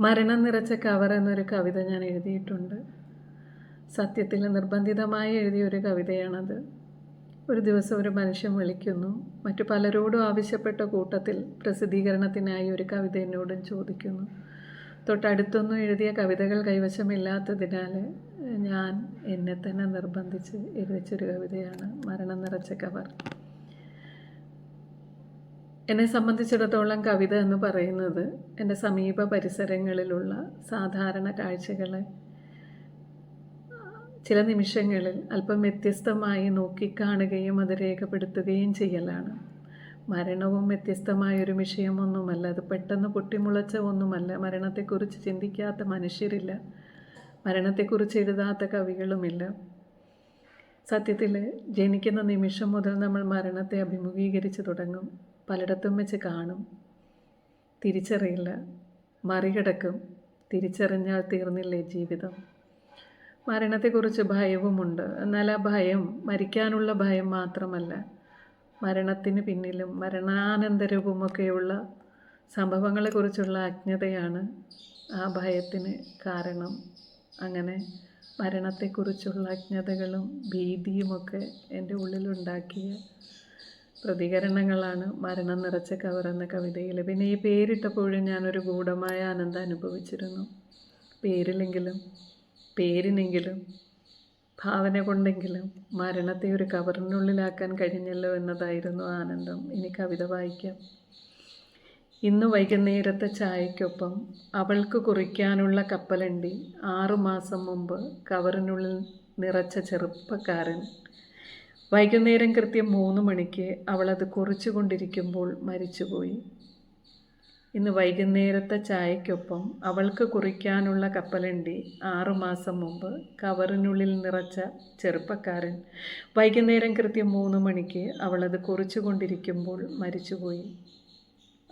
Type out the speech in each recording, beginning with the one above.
മരണം നിറച്ച കവർ എന്നൊരു കവിത ഞാൻ എഴുതിയിട്ടുണ്ട്. സത്യത്തിൽ നിർബന്ധിതമായി എഴുതിയ ഒരു കവിതയാണത്. ഒരു ദിവസം ഒരു മനുഷ്യൻ വിളിക്കുന്നു. മറ്റു പലരോടും ആവശ്യപ്പെട്ട കൂട്ടത്തിൽ പ്രസിദ്ധീകരണത്തിനായി ഒരു കവിത എന്നോടും ചോദിക്കുന്നു. തൊട്ടടുത്തൊന്നും എഴുതിയ കവിതകൾ കൈവശമില്ലാത്തതിനാൽ ഞാൻ എന്നെ തന്നെ നിർബന്ധിച്ച് എഴുതിച്ചൊരു കവിതയാണ് മരണം നിറച്ച കവർ എന്നെ സംബന്ധിച്ചിടത്തോളം കവിത എന്ന് പറയുന്നത് എന്റെ സമീപ പരിസരങ്ങളിലുള്ള സാധാരണ കാഴ്ചകളെ ചില നിമിഷങ്ങളിൽ അല്പം വ്യത്യസ്തമായി നോക്കിക്കാണുകയും അത് രേഖപ്പെടുത്തുകയും ചെയ്യലാണ്. മരണവും വ്യത്യസ്തമായൊരു വിഷയമൊന്നുമല്ല അത് പെട്ടെന്ന് പൊട്ടിമുളച്ച ഒന്നുമല്ല. മരണത്തെക്കുറിച്ച് ചിന്തിക്കാത്ത മനുഷ്യരില്ല മരണത്തെക്കുറിച്ച് എഴുതാത്ത കവികളുമില്ല. സത്യത്തിൽ ജനിക്കുന്ന നിമിഷം മുതൽ നമ്മൾ മരണത്തെ അഭിമുഖീകരിച്ച് തുടങ്ങും. പലയിടത്തും വെച്ച് കാണും. തിരിച്ചറിയില്ല. മറികടക്കും. തിരിച്ചറിഞ്ഞാൽ തീർന്നില്ലേ ജീവിതം? മരണത്തെക്കുറിച്ച് ഭയവുമുണ്ട്. എന്നാൽ ആ ഭയം മരിക്കാനുള്ള ഭയം മാത്രമല്ല. മരണത്തിന് പിന്നിലും മരണാനന്തരവുമൊക്കെയുള്ള സംഭവങ്ങളെക്കുറിച്ചുള്ള അജ്ഞതയാണ് ആ ഭയത്തിന് കാരണം. അങ്ങനെ മരണത്തെക്കുറിച്ചുള്ള അജ്ഞതകളും ഭീതിയുമൊക്കെ എന്റെ ഉള്ളിലുണ്ടാക്കിയ പ്രതികരണങ്ങളാണ് മരണം നിറച്ച കവർ എന്ന കവിതയിൽ. പിന്നെ ഈ പേരിട്ടപ്പോഴും ഞാനൊരു ഗൂഢമായ ആനന്ദം അനുഭവിച്ചിരുന്നു. പേരിലെങ്കിലും പേരിനെങ്കിലും ഭാവന കൊണ്ടെങ്കിലും മരണത്തെ ഒരു കവറിനുള്ളിലാക്കാൻ കഴിഞ്ഞല്ലോ എന്നതായിരുന്നു ആനന്ദം. ഇനി കവിത വായിക്കാം. ഇന്ന് വൈകുന്നേരത്തെ ചായക്കൊപ്പം അവൾക്ക് കുറിക്കാനുള്ള കപ്പലണ്ടി ആറുമാസം മുമ്പ് കവറിനുള്ളിൽ നിറച്ച ചെറുപ്പക്കാരൻ വൈകുന്നേരം കൃത്യം മൂന്ന് മണിക്ക് അവളത് കുറിച്ചുകൊണ്ടിരിക്കുമ്പോൾ മരിച്ചുപോയി. ഇന്ന് വൈകുന്നേരത്തെ ചായക്കൊപ്പം അവൾക്ക് കുറിക്കാനുള്ള കപ്പലണ്ടി ആറുമാസം മുമ്പ് കവറിനുള്ളിൽ നിറച്ച ചെറുപ്പക്കാരൻ വൈകുന്നേരം കൃത്യം മൂന്ന് മണിക്ക് അവളത് കുറിച്ചുകൊണ്ടിരിക്കുമ്പോൾ മരിച്ചുപോയി.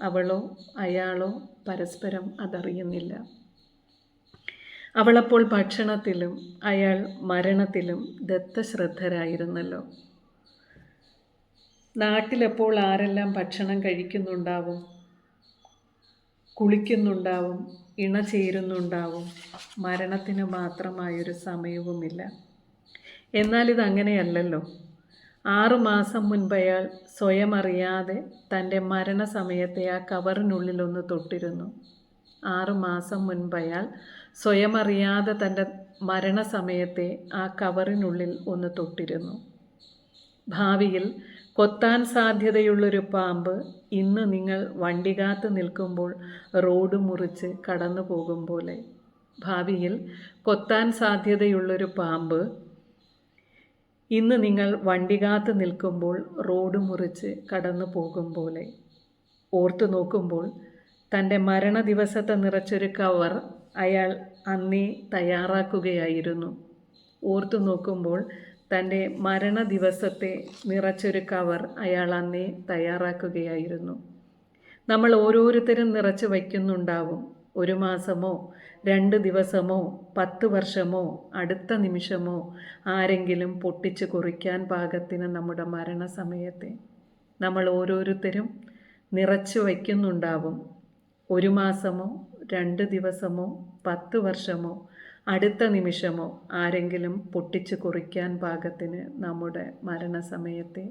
അവളോ അയാളോ പരസ്പരം അതറിയുന്നില്ല. അവളപ്പോൾ ഭക്ഷണത്തിലും അയാൾ മരണത്തിലും ദത്തശ്രദ്ധരായിരുന്നല്ലോ. നാട്ടിലെപ്പോൾ ആരെല്ലാം ഭക്ഷണം കഴിക്കുന്നുണ്ടാവും? കുളിക്കുന്നുണ്ടാവും? ഇണ ചേരുന്നുണ്ടാവും? മരണത്തിന് മാത്രമായൊരു സമയവുമില്ല. എന്നാൽ ഇതങ്ങനെയല്ലല്ലോ ആറുമാസം മുൻപ് അയാൾ സ്വയം അറിയാതെ തന്റെ മരണസമയത്തെ ആ കവറിനുള്ളിലൊന്ന് തൊട്ടിരുന്നു. ആറുമാസം മുൻപ് അയാൾ സ്വയം അറിയാതെ തന്റെ മരണസമയത്തെ ആ കവറിനുള്ളിൽ ഒന്ന് തൊട്ടിരുന്നു. ഭാവിയിൽ കൊത്താൻ സാധ്യതയുള്ളൊരു പാമ്പ് ഇന്ന് നിങ്ങൾ വണ്ടികാത്ത് നിൽക്കുമ്പോൾ റോഡ് മുറിച്ച് കടന്നു പോകും പോലെ. ഭാവിയിൽ കൊത്താൻ സാധ്യതയുള്ളൊരു പാമ്പ് ഇന്ന് നിങ്ങൾ വണ്ടികാത്ത് നിൽക്കുമ്പോൾ റോഡ് മുറിച്ച് കടന്നു പോകും പോലെ. ഓർത്തു നോക്കുമ്പോൾ തന്റെ മരണ ദിവസത്തെ നിറച്ചൊരു കവർ അയാൾ അന്നേ തയ്യാറാക്കുകയായിരുന്നു. ഓർത്തു നോക്കുമ്പോൾ തന്റെ മരണ ദിവസത്തെ നിറച്ചൊരു കവർ അയാൾ അന്നേ തയ്യാറാക്കുകയായിരുന്നു. നമ്മൾ ഓരോരുത്തരും നിറച്ച് വയ്ക്കുന്നുണ്ടാവും. ഒരു മാസമോ രണ്ട് ദിവസമോ പത്ത് വർഷമോ അടുത്ത നിമിഷമോ ആരെങ്കിലും പൊട്ടിച്ച് കുറിക്കാൻ പാകത്തിന് നമ്മുടെ മരണസമയത്തെ നമ്മൾ ഓരോരുത്തരും നിറച്ചു വയ്ക്കുന്നുണ്ടാവും. ഒരു മാസമോ രണ്ട് ദിവസമോ പത്ത് വർഷമോ അടുത്ത നിമിഷമോ ആരെങ്കിലും പൊട്ടിച്ചു കുറിക്കാൻ പാകത്തിന് നമ്മുടെ മരണസമയത്തെ